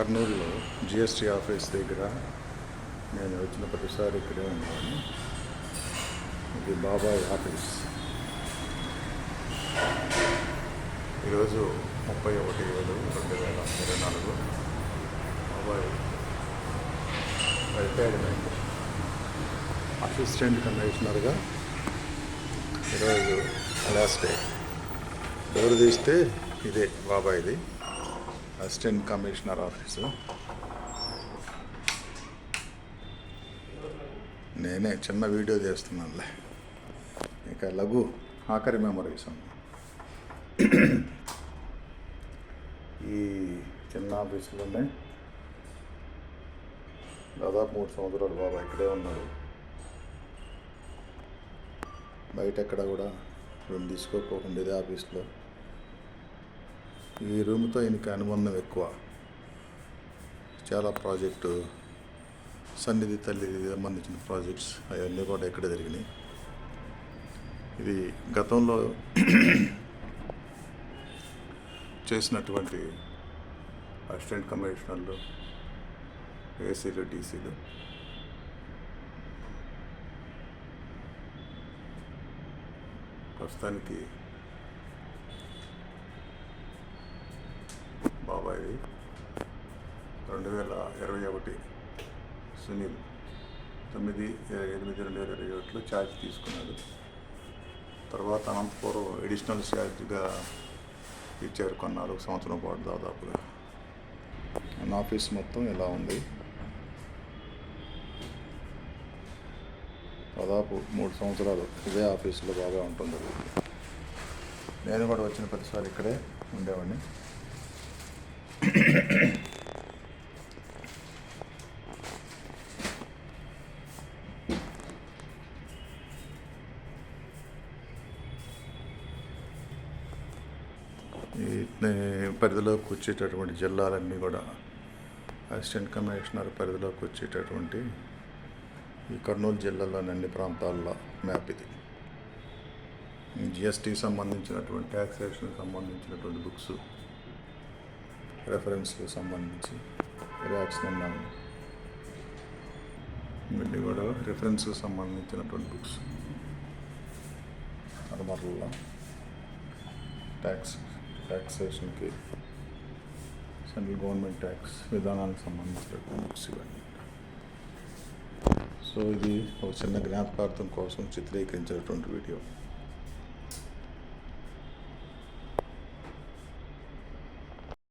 కర్నూలులో GST office దగ్గర నేను వచ్చిన ప్రతిసారి ఇక్కడే ఉన్నాను. ఇది బాబాయ్ ఆఫీస్. ఈరోజు ముప్పై ఒకటి ఏడు రెండు వేల ఇరవై నాలుగు. బాబాయ్ రిటైర్మెంట్. అసిస్టెంట్ కమిషనర్గా ఈరోజు లాస్ట్ డే. డోర్ తీస్తే ఇదే బాబాయ్ది. Assistant commissioner office. నేనే చిన్న వీడియో చేస్తున్నానులే. ఇక లఘు ఆఖరి మెమరీస్ ఉంది ఈ చిన్న ఆఫీసులోనే దాదాపు మూడు సంవత్సరాలు బాబా ఇక్కడే ఉన్నాడు. బయట ఎక్కడ కూడా రూమ్ తీసుకోకుండా ఇదే ఆఫీస్లో. ఈ రూమ్తో ఈయనకి అనుబంధం ఎక్కువ. చాలా ప్రాజెక్టు సన్నిధి తల్లికి సంబంధించిన ప్రాజెక్ట్స్ అవన్నీ కూడా ఎక్కడ జరిగినాయి. ఇది గతంలో చేసినటువంటి అసిస్టెంట్ కమిషనర్లు ఏసీలు డీసీలు. ప్రస్తుతానికి బాబాయ్ రెండు వేల ఇరవై ఒకటి సునీల్ తొమ్మిది ఎనిమిది రెండు వేల ఇరవై ఒకటిలో ఛార్జ్ తీసుకున్నాడు. తర్వాత అనంతపురం ఎడిషనల్ ఛార్జ్గా ఇచ్చారు కొన్నాళ్ళు ఒక సంవత్సరం పాటు దాదాపుగా. నా ఆఫీస్ మొత్తం ఇలా ఉంది. దాదాపు మూడు సంవత్సరాలు ఇదే ఆఫీసులో బాగా ఉంటుంది నేను కూడా వచ్చిన ప్రతిసారి ఇక్కడే ఉండేవాడిని. పరిధిలోకి వచ్చేటటువంటి జిల్లాలన్నీ కూడా అసిస్టెంట్ కమిషనర్ పరిధిలోకి వచ్చేటటువంటి ఈ కర్నూలు జిల్లాలోని అన్ని ప్రాంతాల్లో మ్యాప్ ఇది. జిఎస్టీకి సంబంధించినటువంటి ట్యాక్సేషన్కి సంబంధించినటువంటి బుక్స్ రెఫరెన్స్కి సంబంధించి రియాక్షన్ ఉన్నాను ఇవన్నీ కూడా రెఫరెన్స్కి సంబంధించినటువంటి బుక్స్ అలమర్లలో ట్యాక్స్ ట్యాక్సేషన్కి సెంట్రల్ గవర్నమెంట్ ట్యాక్స్ విధానానికి సంబంధించినటువంటి బుక్స్ ఇవన్నీ. సో ఇది ఒక చిన్న జ్ఞాపకార్థం కోసం చిత్రీకరించినటువంటి వీడియో